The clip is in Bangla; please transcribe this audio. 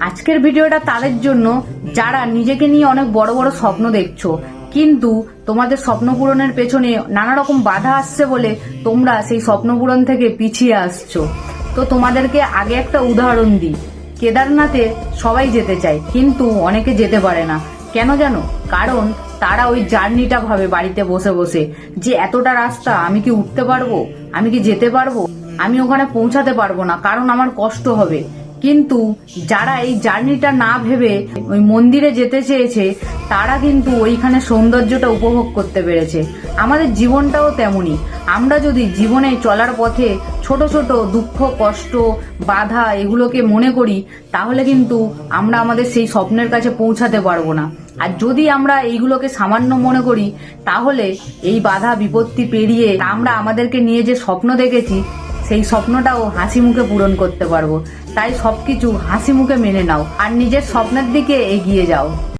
আজকের ভিডিওটা তাদের জন্য, যারা নিজেকে নিয়ে অনেক বড় বড় স্বপ্ন দেখছ। কিন্তু তোমাদের স্বপ্ন পূরণের পেছনে নানা রকম বাধা আসছে বলে তোমরা সেই স্বপ্ন পূরণ থেকে পিছিয়ে আসছো। তো তোমাদেরকে আগে একটা উদাহরণ দিই। কেদারনাথে সবাই যেতে চায়, কিন্তু অনেকে যেতে পারে না। কেন জানো? কারণ তারা ওই জার্নিটা ভাবে বাড়িতে বসে বসে, যে এতটা রাস্তা আমি কি উঠতে পারব? আমি কি যেতে পারব? আমি ওখানে পৌঁছাতে পারব না, কারণ আমার কষ্ট হবে। কিন্তু যারা এই জার্নিটা না ভেবে ওই মন্দিরে যেতে চেয়েছে, তারা কিন্তু ওইখানে সৌন্দর্যটা উপভোগ করতে পেরেছে। আমাদের জীবনটাও তেমনই। আমরা যদি জীবনে চলার পথে ছোট ছোট দুঃখ, কষ্ট, বাধা এগুলোকে মনে করি, তাহলে কিন্তু আমরা আমাদের সেই স্বপ্নের কাছে পৌঁছাতে পারব না। আর যদি আমরা এইগুলোকে সামান্য মনে করি, তাহলে এই বাধা বিপত্তি পেরিয়ে আমরা আমাদেরকে নিয়ে যে স্বপ্ন দেখেছি সেই স্বপ্নটাও হাসি মুখে পূরণ করতে পারব। তাই সব কিছু হাসি মুখে মেনে নাও। আর নিজের স্বপ্নের দিকে এগিয়ে যাও।